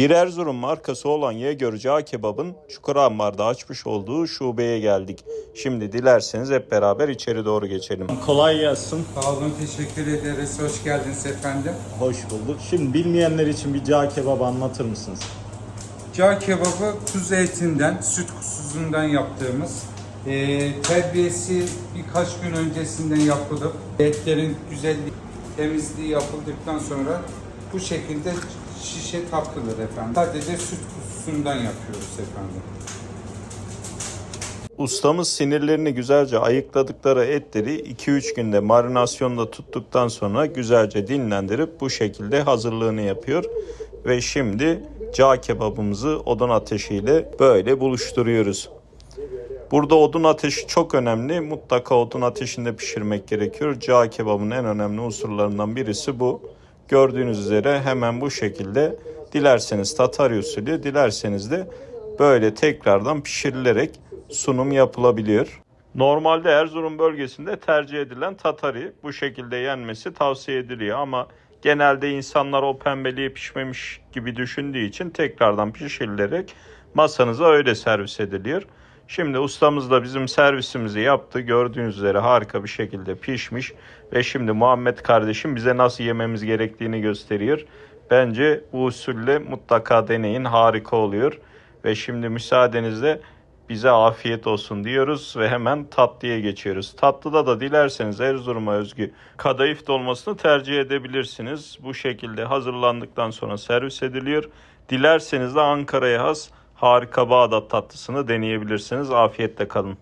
Bir Erzurum markası olan Yegör Cağ Kebab'ın Çukurambar'da açmış olduğu şubeye geldik. Şimdi dilerseniz hep beraber içeri doğru geçelim. Kolay gelsin. Sağ olun, teşekkür ederiz. Hoş geldiniz efendim. Hoş bulduk. Şimdi bilmeyenler için bir cağ kebabı anlatır mısınız? Cağ kebabı kuzu etinden, süt kuzusundan yaptığımız, e, terbiyesi birkaç gün öncesinden yapılıp, etlerin güzelliği, temizliği yapıldıktan sonra bu şekilde şişe takılır efendim. Sadece süt kuzusundan yapıyoruz efendim. Ustamız sinirlerini güzelce ayıkladıkları etleri 2-3 günde marinasyonda tuttuktan sonra güzelce dinlendirip bu şekilde hazırlığını yapıyor. Ve şimdi cağ kebabımızı odun ateşiyle böyle buluşturuyoruz. Burada odun ateşi çok önemli. Mutlaka odun ateşinde pişirmek gerekiyor. Cağ kebabının en önemli unsurlarından birisi bu. Gördüğünüz üzere hemen bu şekilde dilerseniz Tatar usulü, dilerseniz de böyle tekrardan pişirilerek sunum yapılabiliyor. Normalde Erzurum bölgesinde tercih edilen tatari bu şekilde yenmesi tavsiye ediliyor ama genelde insanlar o pembeliği pişmemiş gibi düşündüğü için tekrardan pişirilerek masanıza öyle servis ediliyor. Şimdi ustamız da bizim servisimizi yaptı. Gördüğünüz üzere harika bir şekilde pişmiş ve şimdi Muhammed kardeşim bize nasıl yememiz gerektiğini gösteriyor. Bence bu usulle mutlaka deneyin harika oluyor. Ve şimdi müsaadenizle bize afiyet olsun diyoruz ve hemen tatlıya geçiyoruz. Tatlıda da dilerseniz Erzurum'a özgü kadayıf dolmasını tercih edebilirsiniz. Bu şekilde hazırlandıktan sonra servis ediliyor. Dilerseniz de Ankara'ya has harika Bağdat tatlısını deneyebilirsiniz. Afiyetle kalın.